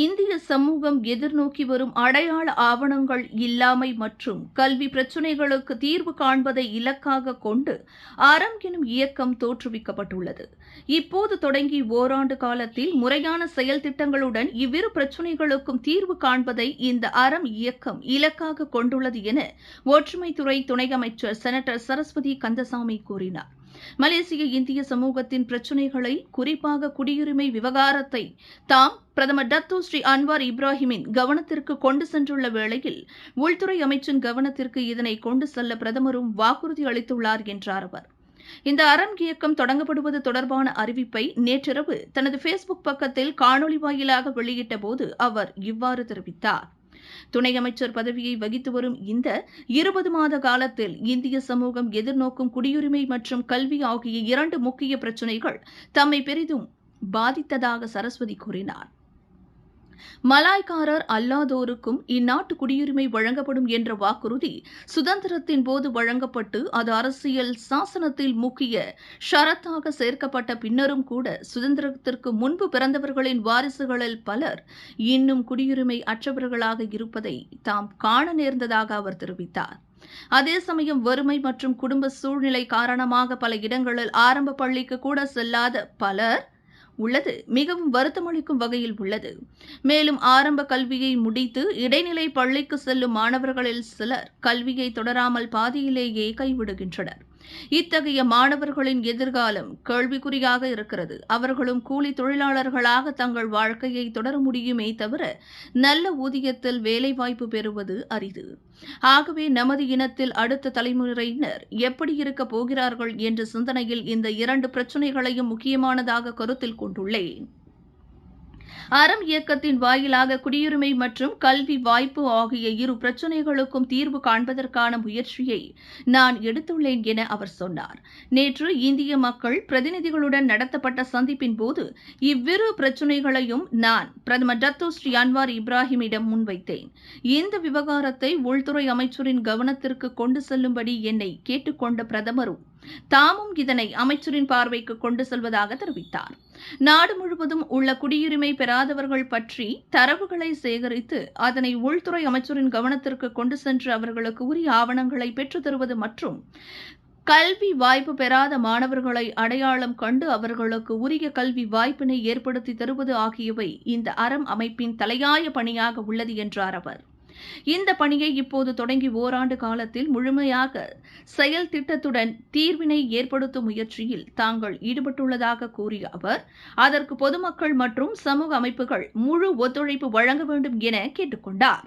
இந்திய சமூகம் எதிர்நோக்கி வரும் அடையாள ஆவணங்கள் இல்லாமை மற்றும் கல்வி பிரச்சினைகளுக்கு தீர்வு காண்பதை இலக்காக கொண்டு அறம் எனும் இயக்கம் தோற்றுவிக்கப்பட்டுள்ளது. இப்போது தொடங்கி ஓராண்டு காலத்தில் முறையான செயல் திட்டங்களுடன் இவ்விரு பிரச்சினைகளுக்கும் தீர்வு காண்பதை இந்த அறம் இயக்கம் இலக்காக கொண்டுள்ளது என ஒற்றுமைத்துறை துணை அமைச்சர் செனட்டர் சரஸ்வதி கந்தசாமி கூறினார். மலேசிய இந்திய சமூகத்தின் பிரச்சினைகளை குறிப்பாக குடியுரிமை விவகாரத்தை தாம் பிரதமர் டத்து ஸ்ரீ அன்வார் இப்ராஹிமின் கவனத்திற்கு கொண்டு சென்றுள்ள வேளையில் உள்துறை அமைச்சின் கவனத்திற்கு இதனை கொண்டு செல்ல பிரதமரும் வாக்குறுதி அளித்துள்ளார் என்றார் அவர். இந்த அறம் இயக்கம் தொடங்கப்படுவது தொடர்பான அறிவிப்பை நேற்றிரவு தனது ஃபேஸ்புக் பக்கத்தில் காணொலி வாயிலாக வெளியிட்ட போது அவர் இவ்வாறு தெரிவித்தார். துணை அமைச்சர் பதவியை வகித்து வரும் இந்த இருபது மாத காலத்தில் இந்திய சமூகம் எதிர்நோக்கும் குடியுரிமை மற்றும் கல்வி ஆகிய இரண்டு முக்கிய பிரச்சினைகள் தம்மை பெரிதும் பாதித்ததாக சரஸ்வதி கூறினார். மலாய்க்காரர் அல்லாதோருக்கும் இந்நாட்டு குடியுரிமை வழங்கப்படும் என்ற வாக்குறுதி சுதந்திரத்தின் போது வழங்கப்பட்டு அது அரசியல் சாசனத்தில் முக்கிய ஷரத்தாக சேர்க்கப்பட்ட பின்னரும் கூட சுதந்திரத்திற்கு முன்பு பிறந்தவர்களின் வாரிசுகளில் பலர் இன்னும் குடியுரிமை அற்றவர்களாக இருப்பதை தாம் காண நேர்ந்ததாக அவர் தெரிவித்தார். அதே சமயம் வறுமை மற்றும் குடும்ப சூழ்நிலை காரணமாக பல இடங்களில் ஆரம்ப பள்ளிக்கு கூட செல்லாத பலர் உள்ளது. மிகவும் வருத்தமளிக்கும் வகையில் உள்ளது. மேலும் ஆரம்ப கல்வியை முடித்து இடைநிலை பள்ளிக்கு செல்லும் மாணவர்களில் சிலர் கல்வியை தொடராமல் பாதியிலேயே கைவிடுகின்றனர். இத்தகைய மாணவர்களின் எதிர்காலம் கேள்விக்குறியாக இருக்கிறது. அவர்களும் கூலி தொழிலாளர்களாக தங்கள் வாழ்க்கையை தொடர முடியுமே தவிர நல்ல ஊதியத்தில் வேலைவாய்ப்பு பெறுவது அரிது. ஆகவே நமது இனத்தில் அடுத்த தலைமுறையினர் எப்படி இருக்கப் போகிறார்கள் என்ற சிந்தனையில் இந்த இரண்டு பிரச்சினைகளையும் முக்கியமானதாக கருத்தில் கொண்டுள்ளேன். அறம் இயக்கத்தின் வாயிலாக குடியுரிமை மற்றும் கல்வி வாய்ப்பு ஆகிய இரு பிரச்சினைகளுக்கும் தீர்வு காண்பதற்கான முயற்சியை நான் எடுத்துள்ளேன் என அவர் சொன்னார். நேற்று இந்திய மக்கள் பிரதிநிதிகளுடன் நடத்தப்பட்ட சந்திப்பின் போது இவ்விரு பிரச்சினைகளையும் நான் பிரதமர் டத்து ஸ்ரீ அன்வார் இப்ராஹிமிடம் முன்வைத்தேன். இந்த விவகாரத்தை உள்துறை அமைச்சரின் கவனத்திற்கு கொண்டு செல்லும்படி என்னை கேட்டுக்கொண்ட பிரதமரும் தாமும் இதனை அமைச்சரின் பார்வைக்கு கொண்டு செல்வதாக தெரிவித்தார். நாடு முழுவதும் உள்ள குடியுரிமை பெறாதவர்கள் பற்றி தரவுகளை சேகரித்து அதனை உள்துறை அமைச்சரின் கவனத்திற்கு கொண்டு சென்று அவர்களுக்கு உரிய ஆவணங்களை பெற்றுத் தருவது மற்றும் கல்வி வாய்ப்பு பெறாத மாணவர்களை அடையாளம் கண்டு அவர்களுக்கு உரிய கல்வி வாய்ப்பினை ஏற்படுத்தி தருவது ஆகியவை இந்த அறம் அமைப்பின் தலையாய பணியாக உள்ளது என்றார் அவர். இந்த பணியை இப்போது தொடங்கி ஓராண்டு காலத்தில் முழுமையாக செயல் திட்டத்துடன் தீர்வினை ஏற்படுத்தும் முயற்சியில் தாங்கள் ஈடுபட்டுள்ளதாக கூறிய அவர் அதற்கு பொதுமக்கள் மற்றும் சமூக அமைப்புகள் முழு ஒத்துழைப்பு வழங்க வேண்டும் என கேட்டுக்கொண்டார்.